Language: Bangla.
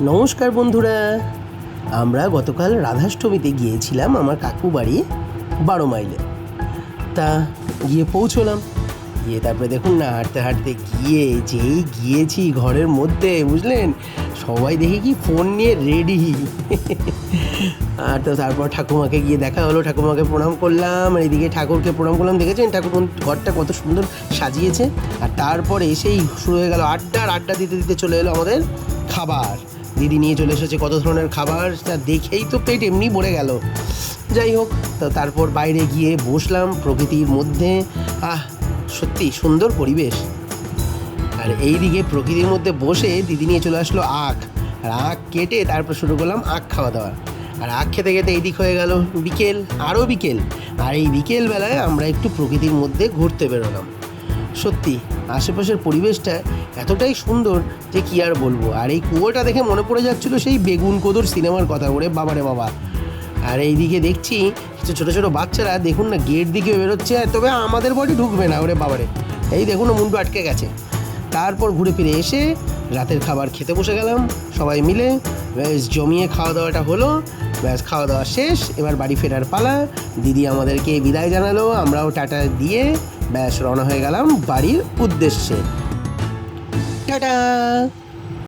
নমস্কার বন্ধুরা। আমরা গতকাল রাধাষ্টমীতে গিয়েছিলাম আমার কাকু বাড়ি বারো মাইলে। তা গিয়ে পৌঁছলাম। গিয়ে তারপরে দেখুন না, হাঁটতে হাঁটতে গিয়ে যেই গিয়েছি ঘরের মধ্যে, বুঝলেন? সবাই দেখি কি ফোন নিয়ে রেডি। আর তো তারপর ঠাকুমাকে গিয়ে দেখা হলো, ঠাকুমাকে প্রণাম করলাম। আর এদিকে ঠাকুরকে প্রণাম করলাম, দেখেছেন? ঠাকুর ঘরটা কত সুন্দর সাজিয়েছে। আর তারপর এসেই শুরু হয়ে গেল আড্ডা। আর আড্ডা দিতে দিতে চলে এলো আমাদের খাবার। দিদি নিয়ে চলে এসেছে কত ধরনের খাবার, তা দেখেই তো পেট এমনি ভরে গেল। যাই হোক, তো তারপর বাইরে গিয়ে বসলাম প্রকৃতির মধ্যে। আহ, সত্যি সুন্দর পরিবেশ। আর এইদিকে প্রকৃতির মধ্যে বসে দিদি নিয়ে চলে আসলো আখ। আর আখ কেটে তারপর শুরু করলাম আখ খাওয়া দাওয়া। আর আখ খেতে খেতে এইদিক হয়ে গেল বিকেল, আরও বিকেল। আর এই বিকেলবেলায় আমরা একটু প্রকৃতির মধ্যে ঘুরতে বেরোলাম। সত্যি, আশেপাশের পরিবেশটা এতটাই সুন্দর যে কি আর বলব। আর এই কুয়োটা দেখে মনে পড়ে যাচ্ছিল সেই বেগুন কোদর সিনেমার কথা, ওরে বাবারে বাবা। আর এইদিকে দেখছি কিছু ছোটো ছোটো বাচ্চারা, দেখুন না, গেট দিকে বেরোচ্ছে তবে আমাদের বডি ঢুকবে না, ওরে বাবারে। এই দেখুন, মুন্ডু আটকে গেছে। তারপর ঘুরে ফিরে এসে রাতের খাবার খেতে বসে গেলাম, সবাই মিলে, ব্যাস, জমিয়ে খাওয়া দাওয়াটা হলো। ব্যাস, খাওয়া দাওয়া শেষ, এবার বাড়ি ফেরার পালা। দিদি আমাদেরকে বিদায় জানালো, আমরাও টাটা দিয়ে ব্যাস রওনা হয়ে গেলাম বাড়ির উদ্দেশ্যে। টাটা!